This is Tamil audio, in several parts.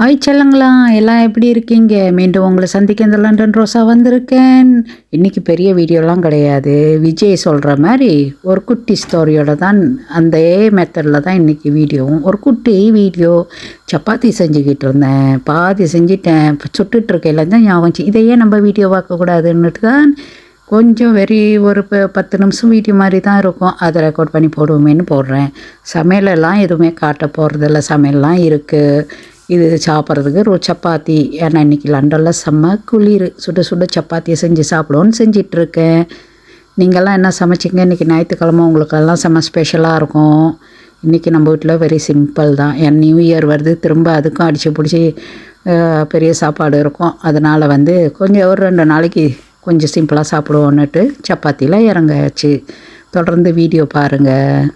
ஹாய் செல்லங்களா எல்லாம் எப்படி இருக்கீங்க? மீண்டும் உங்களை சந்திக்க இந்த லண்டன் ரோஸா வந்திருக்கேன். இன்றைக்கி பெரிய வீடியோலாம் கிடையாது. விஜய் சொல்கிற மாதிரி ஒரு குட்டி ஸ்டோரியோட தான் அந்த மெத்தடில் தான் இன்றைக்கி வீடியோவும். ஒரு குட்டி வீடியோ சப்பாத்தி செஞ்சுக்கிட்டு இருந்தேன். பாதி செஞ்சிட்டேன். சுட்டுட்ருக்கையில சுட்டுட்டு இருக்கையில தான் ஞாபகம் இதையே நம்ம வீடியோ பார்க்கக்கூடாதுன்னுட்டு தான் கொஞ்சம் வெறி ஒரு ப பத்து நிமிஷம் வீடியோ மாதிரி தான் இருக்கும். அதை ரெக்கார்ட் பண்ணி போடுவோமேன்னு போடுறேன். சமையலெல்லாம் எதுவுமே காட்ட போகிறதில்ல சமையல்லாம் இருக்குது இது சாப்பிட்றதுக்கு ஒரு சப்பாத்தி. ஏன்னா இன்றைக்கி லண்டனில் செம்ம குளிர். சுட சுட சப்பாத்தியை செஞ்சு சாப்பிடுவோன்னு செஞ்சிட்ருக்கேன். நீங்கள்லாம் என்ன சமைச்சிங்க? இன்றைக்கி ஞாயிற்றுக்கிழமை உங்களுக்கெல்லாம் செம்ம ஸ்பெஷலாக இருக்கும். இன்றைக்கி நம்ம வீட்டில் வெரி சிம்பிள் தான். என் நியூ இயர் வருது. திரும்ப அதுக்கும் அடித்து பிடிச்சி பெரிய சாப்பாடு இருக்கும். அதனால் வந்து கொஞ்சம் ஒரு ரெண்டு நாளைக்கு கொஞ்சம் சிம்பிளாக சாப்பிடுவோன்னுட்டு சப்பாத்தியில் இறங்காச்சு. தொடர்ந்து வீடியோ பாருங்கள்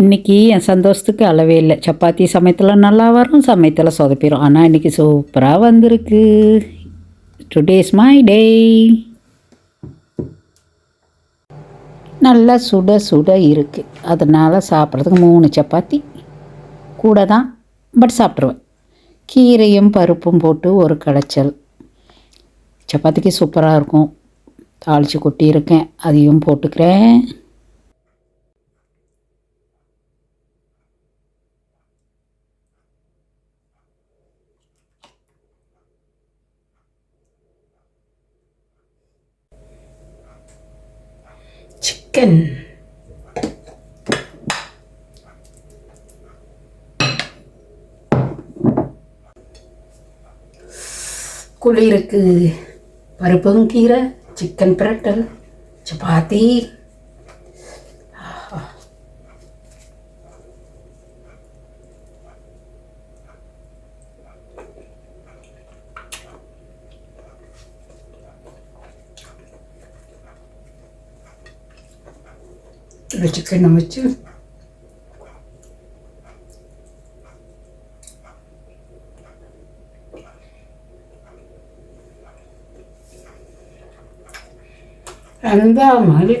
இன்றைக்கி என் சந்தோஷத்துக்கு அளவே இல்லை. சப்பாத்தி சமயத்தில் நல்லா வரும் சமயத்தில் சொதப்பிடும் ஆனால் இன்றைக்கி சூப்பராக வந்திருக்கு. டுடேஸ் மை டே நல்லா சுட சுட இருக்குது அதனால் சாப்பிட்றதுக்கு மூணு சப்பாத்தி. கூட தான் பட் சாப்பிட்ருவேன் கீரையும் பருப்பும் போட்டு ஒரு கடைச்சல் சப்பாத்திக்கு சூப்பராக இருக்கும். தாளித்து கொட்டியிருக்கேன். அதையும் போட்டுக்கிறேன். சிக்கன் குளிருக்கு பருப்பும் கீரை சிக்கன் பிரட்டல் சப்பாத்தி. இந்த சிக்கனை வச்சு அந்த மாதிரி